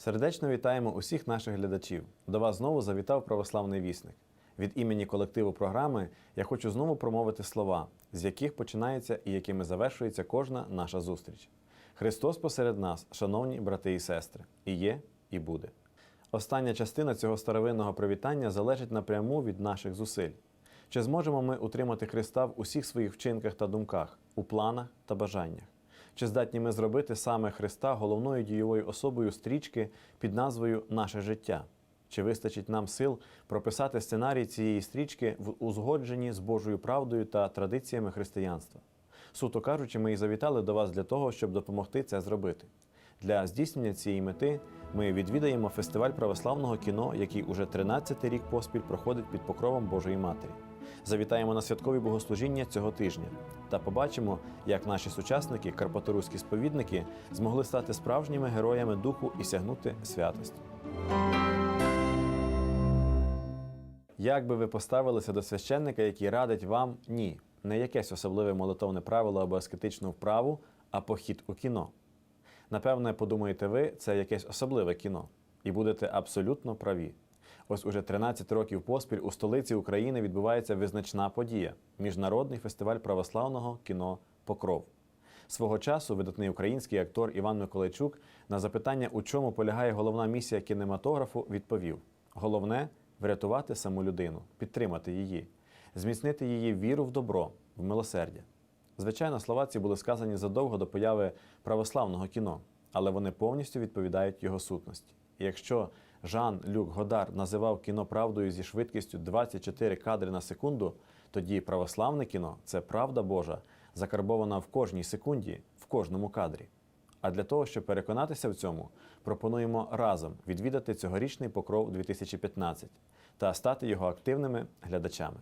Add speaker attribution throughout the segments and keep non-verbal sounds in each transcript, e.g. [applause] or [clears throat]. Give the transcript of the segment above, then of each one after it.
Speaker 1: Сердечно вітаємо усіх наших глядачів. До вас знову завітав православний вісник. Від імені колективу програми я хочу знову промовити слова, з яких починається і якими завершується кожна наша зустріч. Христос посеред нас, шановні брати і сестри, і є, і буде. Остання частина цього старовинного привітання залежить напряму від наших зусиль. Чи зможемо ми утримати Христа в усіх своїх вчинках та думках, у планах та бажаннях? Чи здатні ми зробити саме Христа головною дієвою особою стрічки під назвою Наше життя? Чи вистачить нам сил прописати сценарій цієї стрічки в узгодженні з Божою правдою та традиціями християнства? Суто кажучи, ми і завітали до вас для того, щоб допомогти це зробити. Для здійснення цієї мети ми відвідаємо фестиваль православного кіно, який уже 13-й рік поспіль проходить під покровом Божої Матері. Завітаємо на святкові богослужіння цього тижня та побачимо, як наші сучасники, карпаторуські сповідники, змогли стати справжніми героями духу і сягнути святості. Як би ви поставилися до священника, який радить вам ні, не якесь особливе молитовне правило або аскетичну вправу, а похід у кіно? Напевне, подумаєте ви, це якесь особливе кіно, і будете абсолютно праві. Ось уже 13 років поспіль у столиці України відбувається визначна подія міжнародний фестиваль православного кіно Покров. Свого часу видатний український актор Іван Миколайчук на запитання, у чому полягає головна місія кінематографу, відповів: головне врятувати саму людину, підтримати її, зміцнити її віру в добро, в милосердя. Звичайно, слова ці були сказані задовго до появи православного кіно, але вони повністю відповідають його сутності. І якщо Жан Люк Годар називав кіно правдою зі швидкістю 24 кадри на секунду, тоді православне кіно це правда Божа, закарбована в кожній секунді, в кожному кадрі. А для того, щоб переконатися в цьому, пропонуємо разом відвідати цьогорічний покров 2015 та стати його активними глядачами.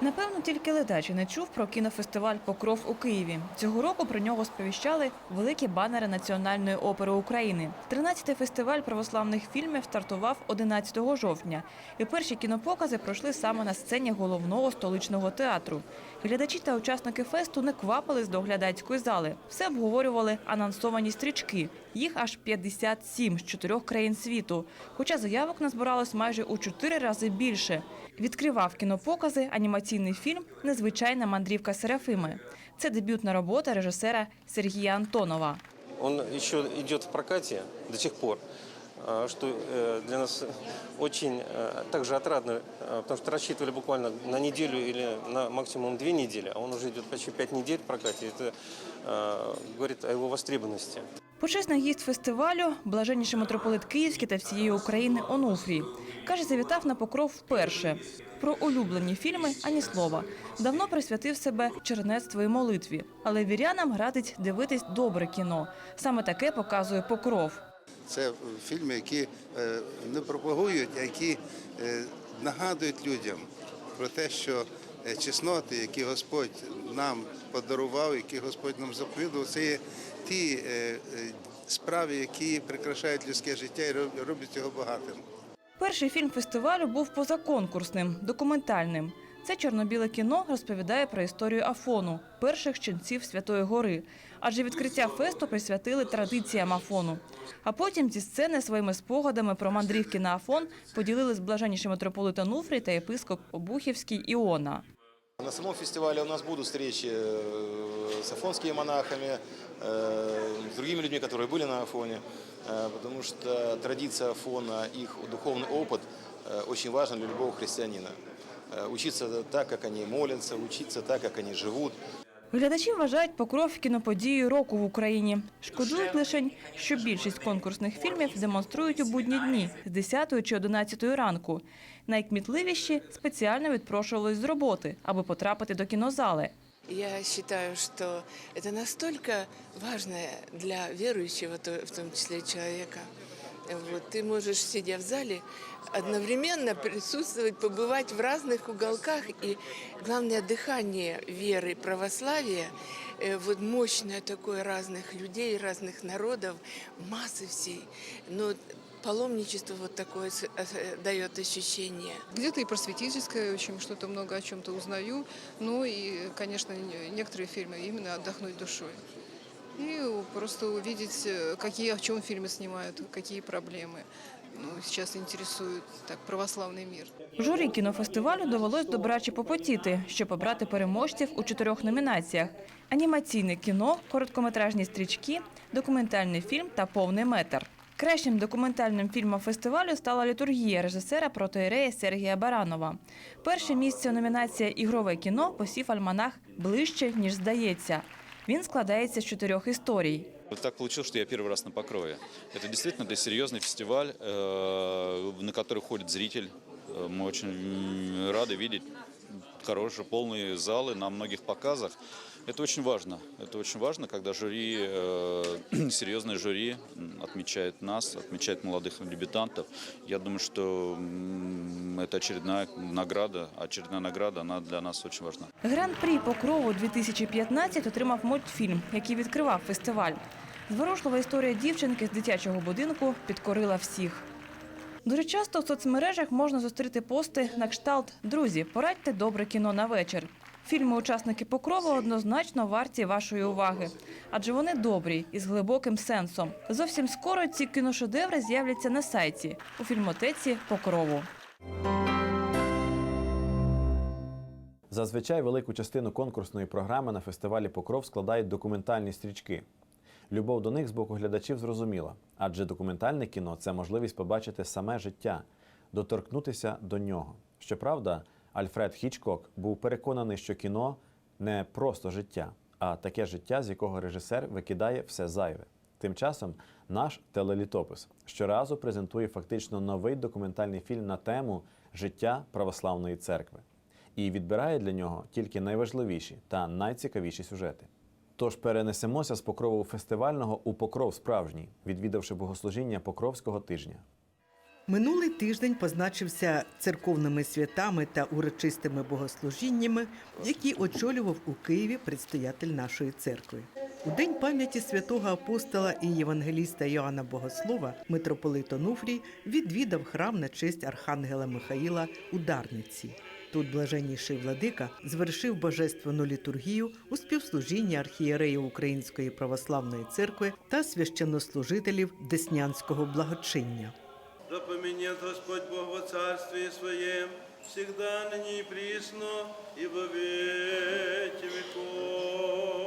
Speaker 2: Напевно, тільки ледачі не чув про кінофестиваль Покров у Києві. Цього року про нього сповіщали великі банери Національної опери України. 13-й фестиваль православних фільмів стартував 11 жовтня, і перші кінопокази пройшли саме на сцені головного столичного театру. Глядачі та учасники фесту не квапились до глядацької зали. Все обговорювали анонсовані стрічки. Їх аж 57 з чотирьох країн світу. Хоча заявок назбиралось майже у чотири рази більше. Відкривав кінопокази анімаційний фільм Незвичайна мандрівка Серафими. Це дебютна робота режисера Сергія Антонова.
Speaker 3: Он еще идет в прокате до сих пор, что э, для нас очень э, также отрадно, э, потому что рассчитывали буквально на неделю или на максимум две недели, а он уже идет почти пять недель в прокате. Это э, говорит о его востребованности.
Speaker 2: Почесний гість фестивалю блаженніший митрополит Київський та всієї України Онуфрій. Каже, завітав на покров вперше. Про улюблені фільми ані слова. Давно присвятив себе чернецтву і молитві, але вірянам радить дивитись добре кіно. Саме таке показує покров.
Speaker 4: Це фільми, які е, не пропагують, а які е, нагадують людям про те, що е, чесноти, які Господь нам подарував, які Господь нам заповідав, це є ті е, е, справи, які прикрашають людське життя і роблять його багатим.
Speaker 2: Перший фільм фестивалю був позаконкурсним, документальним. Це чорно-біле кіно розповідає про історію Афону, перших ченців Святої Гори. Адже відкриття фесту присвятили традиціям Афону. А потім зі сцени своїми спогадами про мандрівки на Афон поділились блаженніший митрополит Онуфрій та єпископ Обухівський Іона.
Speaker 5: На самом фестивале у нас будут встречи э, с афонскими монахами, э, с другими людьми, которые были на Афоне, э, потому что традиция Афона, их духовный опыт э, очень важен для любого христианина. Э, Учиться так, как они молятся, учиться так, как они живут.
Speaker 2: Глядачі вважають покров кіноподією року в Україні. Шкодують лише, що більшість конкурсних фільмів демонструють у будні дні з 10 чи 11 ранку. Найкмітливіші спеціально відпрошувались з роботи, аби потрапити до кінозали.
Speaker 6: Я считаю, что это настолько важное для верующего, то- в том числе человека. Вот, ты можешь, сидя в зале, одновременно присутствовать, побывать в разных уголках. И главное, дыхание веры, православия, э, вот мощное такое разных людей, разных народов, массы всей. Но паломничество вот такое с- э, дает ощущение.
Speaker 7: Где-то и просветительское, очень что-то много о чем-то узнаю. Ну и, конечно, не- некоторые фильмы именно отдохнуть душой. И просто увидеть, э, какие, о чем фильмы снимают, какие проблемы ну, сейчас интересуют так, православный мир.
Speaker 2: Журі кінофестивалю довелось добраче попотіти, щоб обрати переможців у чотирьох номінаціях: анімаційне кіно, короткометражні стрічки, документальний фільм та повний метр. Кращим документальним фільмом фестивалю стала літургія режисера протоірея Сергія Баранова. Перше місце у номінації Ігрове кіно посів альманах ближче ніж здається. Він складається з чотирьох історій.
Speaker 8: Вот так получилось, что я первый раз на Покрове. Это действительно это серьезный фестиваль, э, на который ходит зритель. Э, Мы очень м, рады видеть хорошие полные залы на многих показах. Это очень важно. Это очень важно, когда жюри, э, [clears throat] серьезное жюри м, отмечает нас, отмечает молодых дебютантов. Я думаю, что м, это очередная награда. Очередная награда, она для нас очень важна.
Speaker 2: Гран-прі Покрову 2015 отримав мультфільм, який відкривав фестиваль. Зворушлива історія дівчинки з дитячого будинку підкорила всіх. Дуже часто в соцмережах можна зустріти пости на кшталт Друзі, порадьте добре кіно на вечір. Фільми учасники Покрова однозначно варті вашої уваги, адже вони добрі і з глибоким сенсом. Зовсім скоро ці кіношедеври з'являться на сайті у фільмотеці Покрову.
Speaker 1: Зазвичай велику частину конкурсної програми на фестивалі Покров складають документальні стрічки. Любов до них з боку глядачів зрозуміла, адже документальне кіно це можливість побачити саме життя, доторкнутися до нього. Щоправда, Альфред Хічкок був переконаний, що кіно не просто життя, а таке життя, з якого режисер викидає все зайве. Тим часом наш телелітопис щоразу презентує фактично новий документальний фільм на тему життя православної церкви і відбирає для нього тільки найважливіші та найцікавіші сюжети. Тож перенесемося з покрову фестивального у покров справжній, відвідавши богослужіння Покровського тижня.
Speaker 9: Минулий тиждень позначився церковними святами та урочистими богослужіннями, які очолював у Києві предстоятель нашої церкви. У день пам'яті святого апостола і євангеліста Йоанна Богослова митрополит Онуфрій відвідав храм на честь архангела Михаїла у Дарниці. Тут блаженніший владика звершив божественну літургію у співслужінні архієреїв Української православної церкви та священнослужителів Деснянського благочиння.
Speaker 10: Да поменет Господь Бог во Царстве Своем, всегда, ныне и присно, и во веки веков.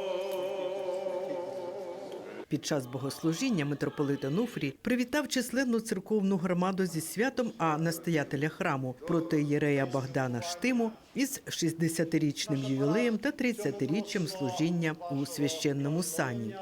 Speaker 9: Під час богослужіння митрополит Онуфрій привітав численну церковну громаду зі святом, а настоятеля храму протоієрея Богдана Штиму із 60-річним ювілеєм та 30-річчям служіння у священному сані.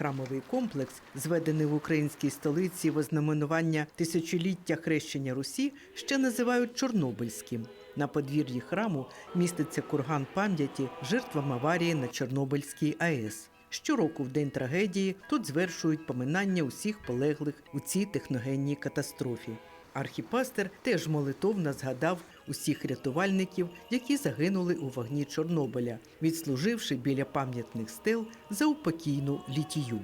Speaker 9: Храмовий комплекс, зведений в українській столиці в ознаменування тисячоліття хрещення Русі, ще називають Чорнобильським. На подвір'ї храму міститься курган пам'яті жертвам аварії на Чорнобильській АЕС. Щороку в день трагедії тут звершують поминання усіх полеглих у цій техногенній катастрофі. Архіпастер теж молитовно згадав усіх рятувальників, які загинули у вогні Чорнобиля, відслуживши біля пам'ятних стел за упокійну літію.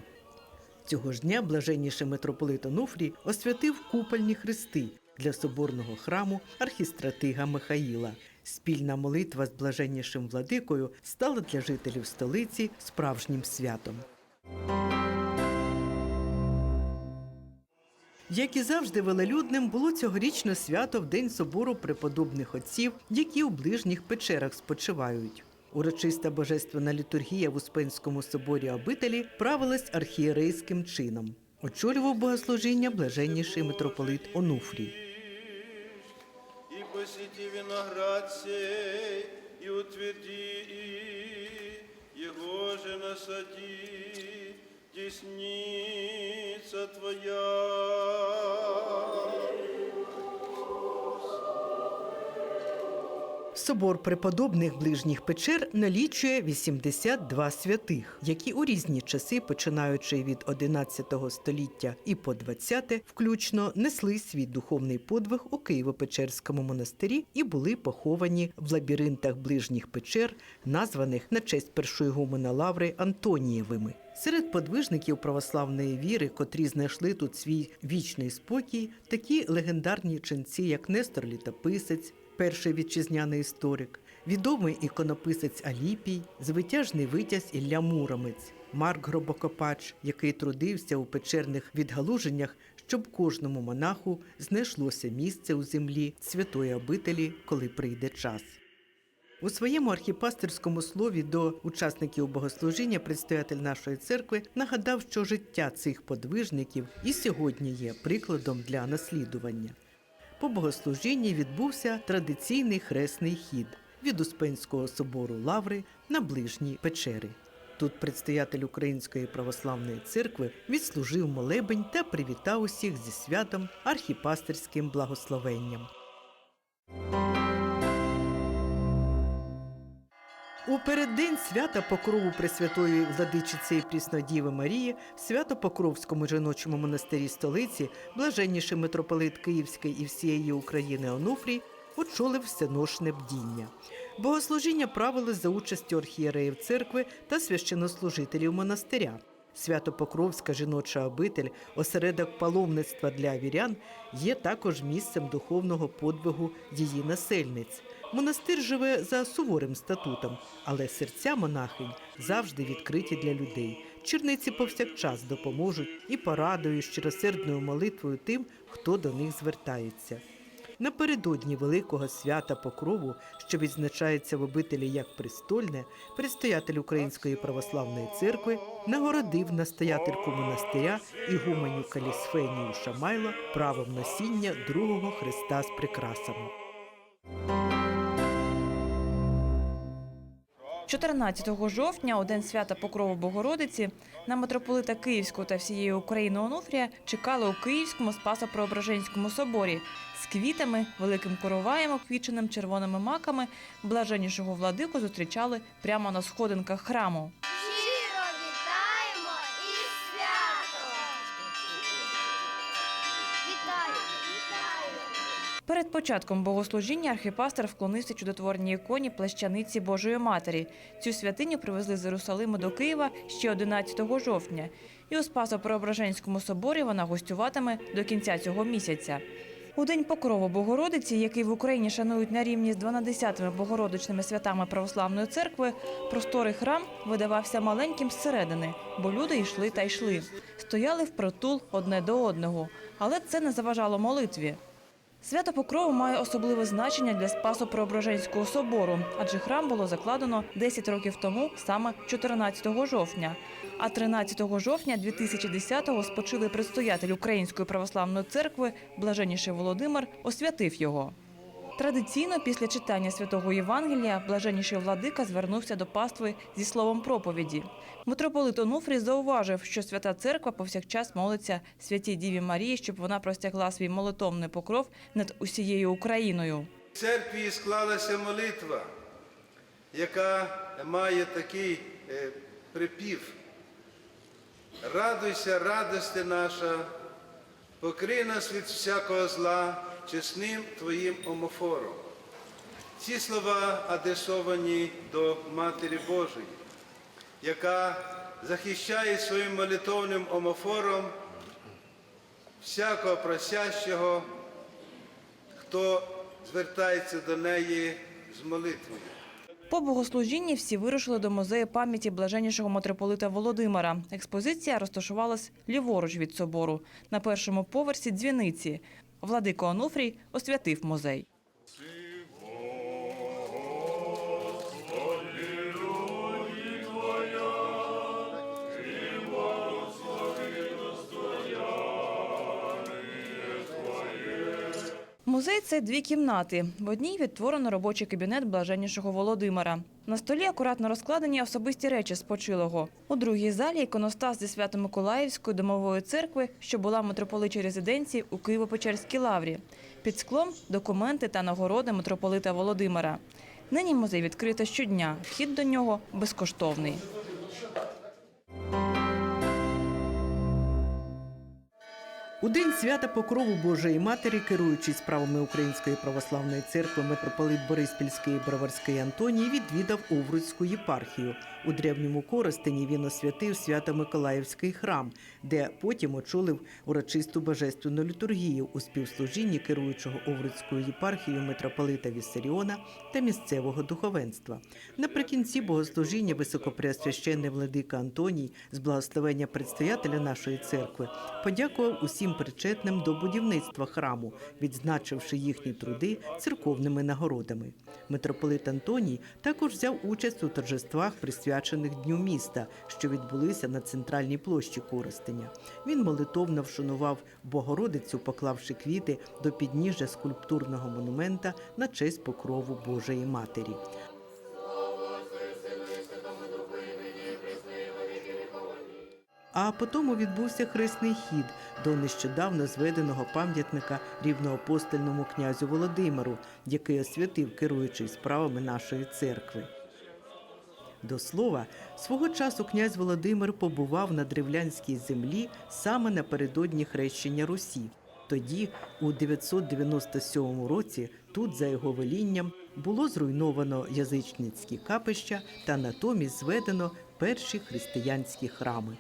Speaker 9: Цього ж дня блаженніший митрополит Онуфрій освятив купольні хрести для соборного храму архістратига Михаїла. Спільна молитва з блаженнішим владикою стала для жителів столиці справжнім святом. Як і завжди велелюдним було цьогорічне свято в День собору преподобних отців, які у ближніх печерах спочивають. Урочиста божественна літургія в Успенському соборі обителі правилась архієрейським чином. Очолював богослужіння блаженніший митрополит Онуфрій.
Speaker 10: И посети виноград сей, и утверди его же насади, десница Твоя.
Speaker 9: Собор преподобних ближніх печер налічує 82 святих, які у різні часи, починаючи від 11 століття і по 20, включно несли свій духовний подвиг у Києво-Печерському монастирі і були поховані в лабіринтах ближніх печер, названих на честь першоігумена Лаври Антонієвими. Серед подвижників православної віри, котрі знайшли тут свій вічний спокій, такі легендарні ченці, як Нестор Літописець, перший вітчизняний історик, відомий іконописець Аліпій, звитяжний витязь Ілля Муромець, Марк Гробокопач, який трудився у печерних відгалуженнях, щоб кожному монаху знайшлося місце у землі святої обителі, коли прийде час. У своєму архіпастерському слові до учасників богослужіння предстоятель нашої церкви нагадав, що життя цих подвижників і сьогодні є прикладом для наслідування. По богослужінні відбувся традиційний хресний хід від Успенського собору Лаври на ближні печери. Тут предстоятель Української православної церкви відслужив молебень та привітав усіх зі святом архіпастерським благословенням. У переддень свята Покрову Пресвятої владичиці і Пріснодіви Марії в Свято-Покровському жіночому монастирі столиці блаженніший митрополит Київський і всієї України Онуфрій очолив всеношне бдіння. Богослужіння правилось за участю архієреїв церкви та священнослужителів монастиря. Свято-Покровська жіноча обитель, осередок паломництва для вірян, є також місцем духовного подвигу її насельниць. Монастир живе за суворим статутом, але серця монахинь завжди відкриті для людей. Черниці повсякчас допоможуть і порадою, щиросердною молитвою тим, хто до них звертається. Напередодні великого свята Покрову, що відзначається в обителі як престольне, предстоятель Української православної церкви нагородив настоятельку монастиря Ігуменю Калісфенію Шамайло правом носіння другого хреста з прикрасами.
Speaker 2: 14 жовтня, у день свята Покрову Богородиці, на митрополита Київського та всієї України Онуфрія чекали у Київському Спасо-Преображенському соборі з квітами, великим короваєм, оквіченим червоними маками. Блаженнішого владику зустрічали прямо на сходинках храму. Перед початком богослужіння архіпастер вклонився чудотворній іконі плащаниці Божої Матері. Цю святиню привезли з Єрусалиму до Києва ще 11 жовтня. І у Спасо-Преображенському соборі вона гостюватиме до кінця цього місяця. У день покрову Богородиці, який в Україні шанують на рівні з 12 богородичними святами православної церкви, просторий храм видавався маленьким зсередини, бо люди йшли та йшли. Стояли впритул одне до одного, але це не заважало молитві. Свято Покрову має особливе значення для Спасо-Преображенського собору, адже храм було закладено 10 років тому, саме 14 жовтня. А 13 жовтня 2010-го спочили предстоятель Української православної церкви, блаженніший Володимир, освятив його. Традиційно після читання святого Євангелія блаженніший владика звернувся до пастви зі словом проповіді. Митрополит Онуфрій зауважив, що свята церква повсякчас молиться святій Діві Марії, щоб вона простягла свій молитовний покров над усією Україною.
Speaker 10: В церкві склалася молитва, яка має такий е, припів. Радуйся, радости наша, покрий нас від всякого зла чесним Твоїм омофором. Ці слова адресовані до Матері Божої, яка захищає своїм молитовним омофором всякого просящого, хто звертається до неї з молитвою.
Speaker 2: По богослужінні всі вирушили до музею пам'яті блаженнішого митрополита Володимира. Експозиція розташувалась ліворуч від собору на першому поверсі дзвіниці. Владико Онуфрій освятив музей. Музей це дві кімнати. В одній відтворено робочий кабінет блаженнішого Володимира. На столі акуратно розкладені особисті речі спочилого. У другій залі іконостас зі Свято-Миколаївської домової церкви, що була митрополичій резиденції у Києво-Печерській лаврі. Під склом документи та нагороди митрополита Володимира. Нині музей відкрито щодня. Вхід до нього безкоштовний.
Speaker 9: У день свята Покрову Божої Матері, керуючись справами Української православної церкви, митрополит Бориспільський і Броварський Антоній відвідав Овруцьку єпархію. У древньому Коростені він освятив Свято-Миколаївський храм, де потім очолив урочисту божественну літургію у співслужінні керуючого Овруцькою єпархією митрополита Віссаріона та місцевого духовенства. Наприкінці богослужіння високопреосвященний владика Антоній з благословення предстоятеля нашої церкви подякував усім причетним до будівництва храму, відзначивши їхні труди церковними нагородами. Митрополит Антоній також взяв участь у торжествах, присвячених Дню міста, що відбулися на центральній площі Коростеня. Він молитовно вшанував Богородицю, поклавши квіти до підніжжя скульптурного монумента на честь покрову Божої Матері. А потім відбувся хресний хід до нещодавно зведеного пам'ятника рівноапостольному князю Володимиру, який освятив керуючий справами нашої церкви. До слова, свого часу князь Володимир побував на древлянській землі саме напередодні хрещення Русі. Тоді, у 997 році, тут, за його велінням, було зруйновано язичницькі капища та натомість зведено перші християнські храми.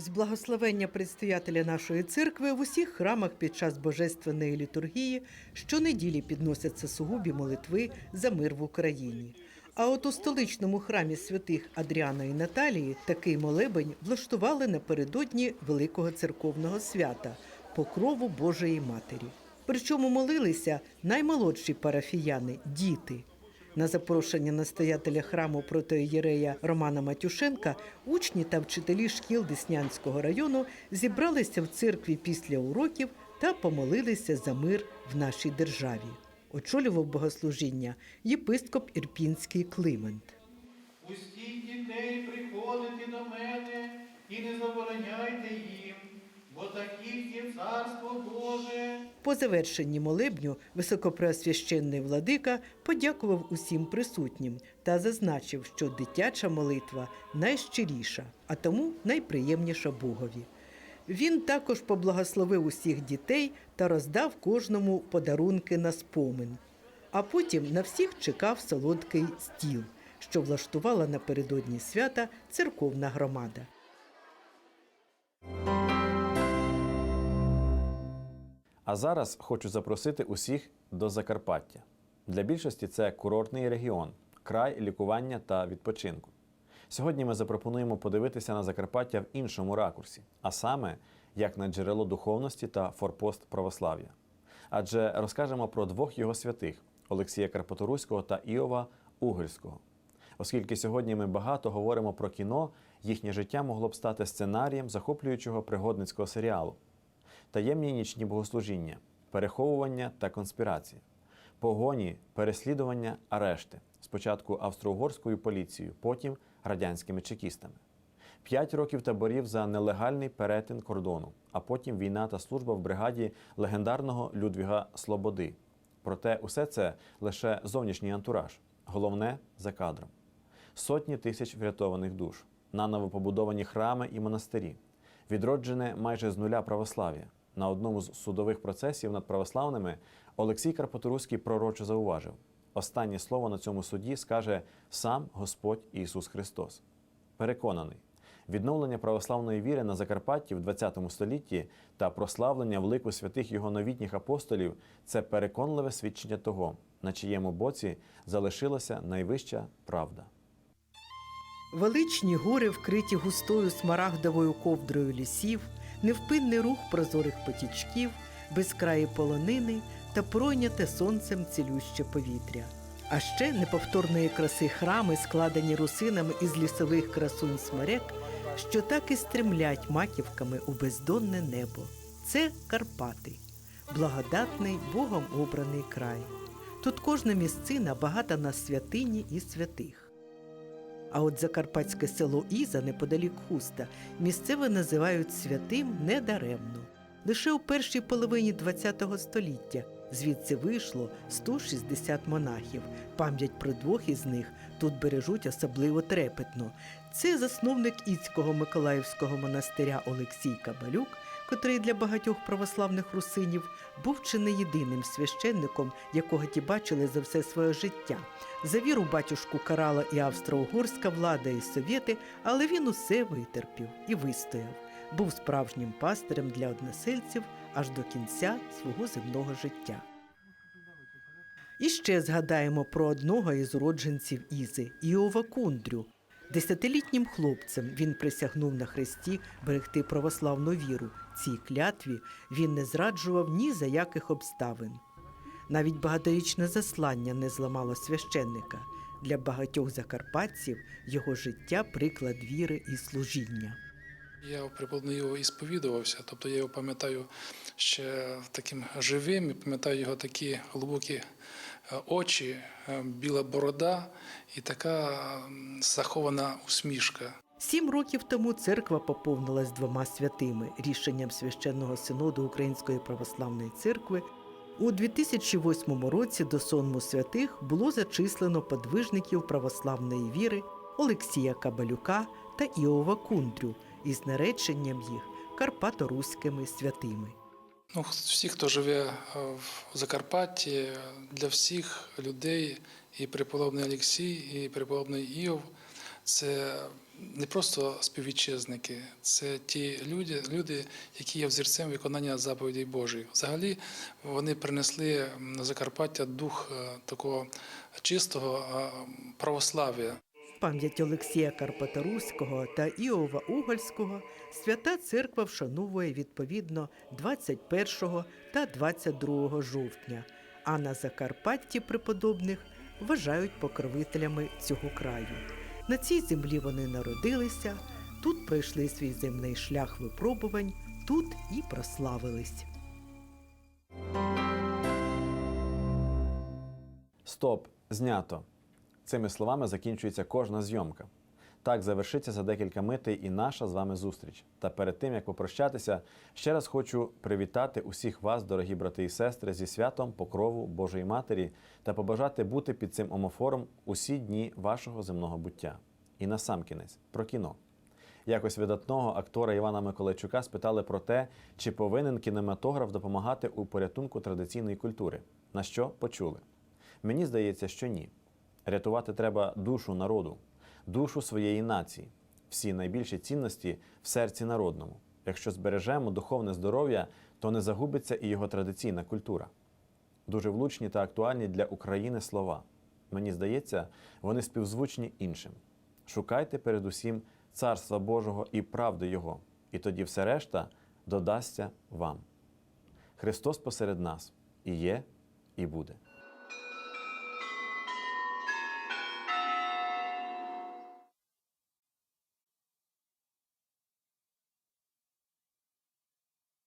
Speaker 9: З благословення предстоятеля нашої церкви в усіх храмах під час божественної літургії щонеділі підносяться сугубі молитви за мир в Україні. А от у столичному храмі святих Адріана і Наталії такий молебень влаштували напередодні великого церковного свята покрову Божої Матері. Причому молилися наймолодші парафіяни діти. На запрошення настоятеля храму протоієрея Романа Матюшенка учні та вчителі шкіл Деснянського району зібралися в церкві після уроків та помолилися за мир в нашій державі. Очолював богослужіння єпископ Ірпінський Климент.
Speaker 10: Пустіть дітей приходити до мене і не забороняйте бо таких є царство Боже.
Speaker 9: По завершенні молебню високопреосвященний владика подякував усім присутнім та зазначив, що дитяча молитва найщиріша, а тому найприємніша Богові. Він також поблагословив усіх дітей та роздав кожному подарунки на спомин. А потім на всіх чекав солодкий стіл, що влаштувала напередодні свята церковна громада.
Speaker 1: А зараз хочу запросити усіх до Закарпаття. Для більшості це курортний регіон, край лікування та відпочинку. Сьогодні ми запропонуємо подивитися на Закарпаття в іншому ракурсі, а саме як на джерело духовності та форпост православ'я. Адже розкажемо про двох його святих Олексія Карпаторуського та Іова Угельського. Оскільки сьогодні ми багато говоримо про кіно, їхнє життя могло б стати сценарієм захоплюючого пригодницького серіалу таємні нічні богослужіння, переховування та конспірації, погоні, переслідування, арешти. Спочатку австро-угорською поліцією, потім радянськими чекістами. П'ять років таборів за нелегальний перетин кордону, а потім війна та служба в бригаді легендарного Людвіга Слободи. Проте усе це лише зовнішній антураж, головне за кадром. Сотні тисяч врятованих душ, наново побудовані храми і монастирі, відроджене майже з нуля православ'я. На одному з судових процесів над православними Олексій Карпаторуський пророчо зауважив: останнє слово на цьому суді скаже сам Господь Ісус Христос. Переконаний, відновлення православної віри на Закарпатті в ХХ столітті та прославлення в лику святих його новітніх апостолів це переконливе свідчення того, на чиєму боці залишилася найвища правда.
Speaker 9: Величні гори, вкриті густою смарагдовою ковдрою лісів, невпинний рух прозорих потічків, безкраї полонини та пройняте сонцем цілюще повітря. А ще неповторної краси храми, складені русинами із лісових красунь смерек, що так і стремлять маківками у бездонне небо. Це Карпати, благодатний Богом обраний край. Тут кожна місцина багата на святині і святих. А от закарпатське село Іза неподалік Хуста місцеве називають святим недаремно. Лише у першій половині ХХ століття Звідси вийшло 160 монахів. Пам'ять про двох із них тут бережуть особливо трепетно. Це засновник Іцького Миколаївського монастиря Олексій Кабалюк, котрий для багатьох православних русинів був чи не єдиним священником, якого ті бачили за все своє життя. За віру батюшку карала і австро-угорська влада, і совєти, але він усе витерпів і вистояв. Був справжнім пастирем для односельців аж до кінця свого земного життя. І ще згадаємо про одного із уродженців Ізи Іова Кундрю. Десятилітнім хлопцем він присягнув на хресті берегти православну віру. Цій клятві він не зраджував ні за яких обставин. Навіть багаторічне заслання не зламало священника. Для багатьох закарпатців його життя приклад віри і служіння.
Speaker 11: Я прикладно його і сповідувався, тобто я його пам'ятаю ще таким живим, і пам'ятаю його такі глибокі очі, е, біла борода і така захована усмішка.
Speaker 9: Сім років тому церква поповнилась двома святими рішенням священного синоду Української православної церкви. У 2008 році до сонму святих було зачислено подвижників православної віри Олексія Кабалюка та Іова Кундрю із нареченням їх карпато-руськими святими.
Speaker 11: Ну, всі, хто живе е, в Закарпатті, для всіх людей і преподобний Олексій, і преподобний Іов це не просто співвітчизники, це ті люди, люди, які є взірцем виконання заповідей Божих. Взагалі вони принесли на Закарпаття дух е, такого чистого е, православ'я.
Speaker 9: Пам'ять Олексія Карпаторуського та Іова Угольського свята церква вшановує відповідно 21 та 22 жовтня, а на Закарпатті преподобних вважають покровителями цього краю. На цій землі вони народилися, тут пройшли свій земний шлях випробувань, тут і прославились.
Speaker 1: Стоп, знято. Цими словами закінчується кожна зйомка. Так завершиться за декілька митей і наша з вами зустріч. Та перед тим як попрощатися, ще раз хочу привітати усіх вас, дорогі брати і сестри, зі святом Покрову Божої Матері та побажати бути під цим омофором усі дні вашого земного буття. І насамкінець про кіно. Якось видатного актора Івана Миколайчука спитали про те, чи повинен кінематограф допомагати у порятунку традиційної культури. На що почули? Мені здається, що ні. Рятувати треба душу народу, душу своєї нації, всі найбільші цінності в серці народному. Якщо збережемо духовне здоров'я, то не загубиться і його традиційна культура. Дуже влучні та актуальні для України слова. Мені здається, вони співзвучні іншим. Шукайте передусім царства Божого і правди Його, і тоді все решта додасться вам. Христос посеред нас і є, і буде.